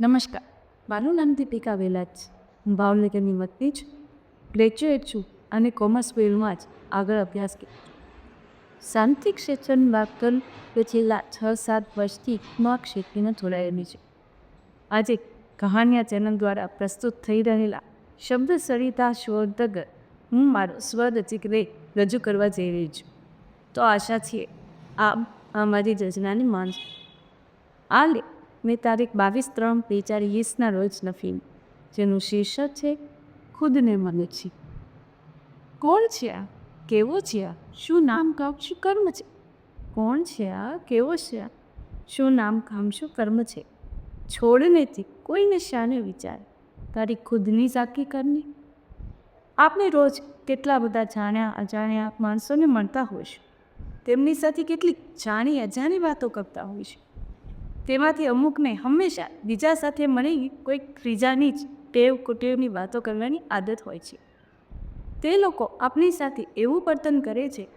નમસ્કાર. મારું નામ દીપિકા વેલા છે. હું ભાવનગરની વતની જ ગ્રેજ્યુએટ છું અને કોમર્સ ફિલ્ડમાં જ આગળ અભ્યાસ કરું શાંતિ ક્ષેત્રની વાત કરું તો છેલ્લા છ સાત વર્ષથી હું આ ક્ષેત્રમાં જોડાયેલી છું. આજે કહાનિયા ચેનલ દ્વારા પ્રસ્તુત થઈ રહેલા શબ્દ સરિતા શો અંતર્ગત હું મારો સ્વરચિત રે રજૂ કરવા જઈ રહી છું. તો આશા છીએ આ મારી રચનાની માનશો આ લેખ મેં તારીખ બાવીસ ત્રણ બે હજાર વીસના રોજ ફિલ્મ જેનું શીર્ષક છે, ખુદને મને છે. કોણ છે આ? કેવો છે આ? શું નામ કામ? શું કર્મ છે? કોણ છે આ? કેવો છે આ? શું નામ કામ? શું કર્મ છે? છોડનેથી કોઈને શાને વિચાર. તારી ખુદની ઝાંકી કરની. આપણે રોજ કેટલા બધા જાણ્યા, અજાણ્યા માણસોને મળતા હોઈશું તેમની સાથે કેટલીક જાણી અજાણી વાતો કરતા હોઈશું તેમાંથી અમુકને હંમેશા બીજા સાથે મળી કોઈક ત્રીજાની જ ટેવ કુટેવની વાતો કરવાની આદત હોય છે. તે લોકો આપણી સાથે એવું વર્તન કરે છે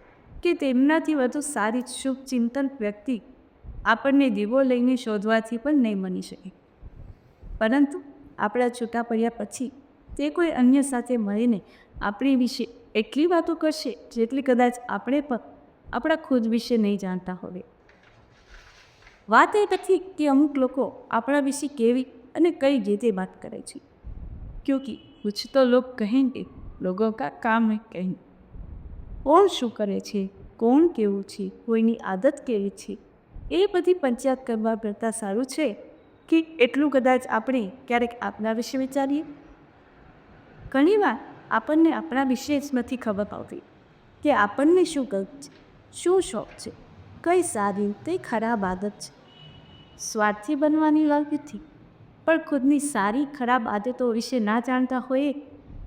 કે તેમનાથી વધુ સારી શુભ ચિંતન વ્યક્તિ આપણને દીવો લઈને શોધવાથી પણ નહીં બની શકે. પરંતુ આપણા છૂટા પડ્યા પછી તે કોઈ અન્ય સાથે મળીને આપણી વિશે એટલી વાતો કરશે જેટલી કદાચ આપણે પણ આપણા ખુદ વિશે નહીં જાણતા હોઈએ. વાત એ નથી કે અમુક લોકો આપણા વિશે કેવી અને કઈ રીતે વાત કરે છે. ક્યોંકि કુછ તો લોગ કહેંગે લોગો કા કામ હે કોણ શું કરે છે? કોણ કેવું છે? કોઈની આદત કેવી છે? એ બધી પંચાયત કરવા કરતાં સારું છે કે એટલું કદાચ આપણે ક્યારેક આપણા વિશે વિચારીએ? ઘણીવાર આપણને આપણા વિશે જ નથી ખબર પડતી કે આપણને શું ગત છે, શું શોખ છે, કઈ સારી, કઈ ખરાબ આદત છે. સ્વાર્થી બનવાની લાગતી પણ ખુદની સારી ખરાબ આદતો વિશે ના જાણતા હોઈએ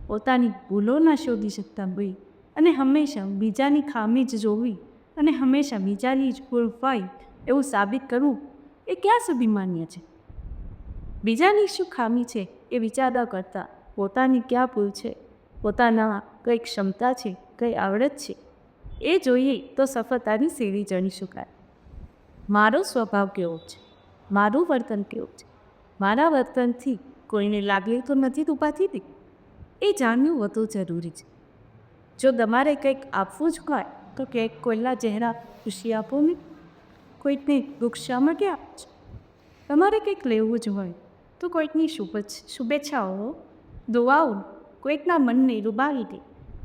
પોતાની ભૂલો ના શોધી શકતા હોઈએ અને હંમેશા બીજાની ખામી જ જોવી અને હંમેશા બીજાની જ ભૂલ હોય એવું સાબિત કરવું એ ક્યાં સુધી માન્ય છે? બીજાની શું ખામી છે એ વિચારવા કરતાં પોતાની ક્યાં ભૂલ છે, પોતાના કઈ ક્ષમતા છે, કઈ આવડત છે, એ જોઈએ તો સફળતાની સીડી ચણી શકાય. મારો સ્વભાવ કેવો છે? મારું વર્તન કેવું છે? મારા વર્તનથી કોઈને લાગણી તો નથી થતી એ જાણવું વધુ જરૂરી છે. જો તમારે કંઈક આપવું જ હોય, તો કંઈક કોઈના ચહેરા ખુશી આપો ને. કોઈકને વૃક્ષા કે આપજો તમારે કંઈક લેવું જ હોય, તો કોઈકની શુભેચ્છ શુભેચ્છાઓ દુઆઓ, કોઈકના મનને રૂબાવી દે.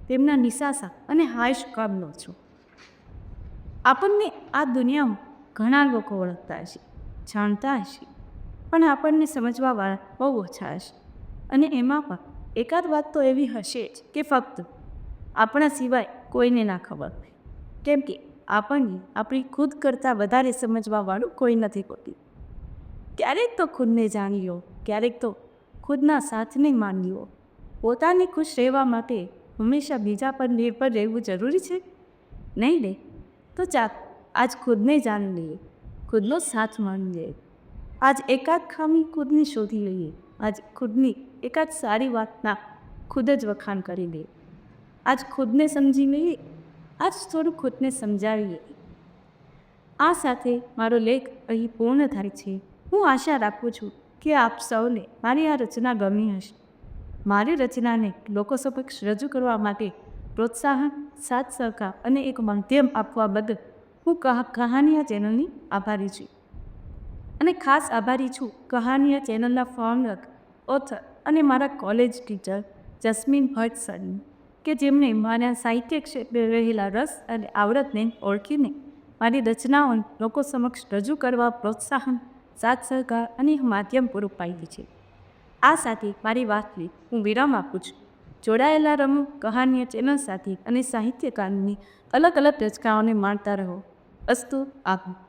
તેમના નિશાસા અને હાય શુકામનો છો. આપણને આ દુનિયામાં ઘણા લોકો ઓળખતા હશે. જાણતા હશે. પણ આપણને સમજવાવાળા બહુ ઓછા હશે. અને એમાં પણ એકાદ વાત તો એવી હશે જ કે ફક્ત આપણા સિવાય કોઈને ના ખબર કેમ કે આપણને આપણી ખુદ કરતાં વધારે સમજવાવાળું કોઈ નથી હોતી. ક્યારેક તો ખુદને જાણ્યો, ક્યારેક તો ખુદના સાથને માન્યો. પોતાને ખુશ રહેવા માટે હંમેશા બીજા પર નિર્ભર રહેવું જરૂરી છે? નહીં ને તો ચાલ, આજ ખુદને જાણી લઈએ. ખુદનો સાથ માની લઈએ આજ એકાદ ખામી ખુદની શોધી લઈએ. આજ ખુદની એકાદ સારી વાતના ખુદ જ વખાણ કરી દે આજ ખુદને સમજી લઈએ. આજ થોડું ખુદને સમજાવીએ. આ સાથે મારો લેખ અહીં પૂર્ણ થાય છે. હું આશા રાખું છું કે આપ સૌને મારી આ રચના ગમી હશે. મારી રચનાને લોકો સમક્ષ રજૂ કરવા માટે પ્રોત્સાહન, સાથ સહકાર અને એક માધ્યમ આપવા બદલ હું કહ, કહાનિયા ચેનલની આભારી છું. અને ખાસ આભારી છું કહાનિયા ચેનલના ફાઉન્ડર, ઓથર અને મારા કોલેજ ટીચર જસ્મીન ભટ્ટ સરની, કે જેમણે મારા સાહિત્ય ક્ષેત્રે રહેલા રસ અને આવડતને ઓળખીને મારી રચનાઓ લોકો સમક્ષ રજૂ કરવા પ્રોત્સાહન સાથ સહકાર અને માધ્યમ પૂરું પાડી છે. આ સાથે મારી વાતને હું વિરામ આપું છું. જોડાયેલા રમો કહાનીય ચેનલ સાથે અને સાહિત્યકારની અલગ અલગ રચનાઓને માણતા રહો. અસ્તુ આભાર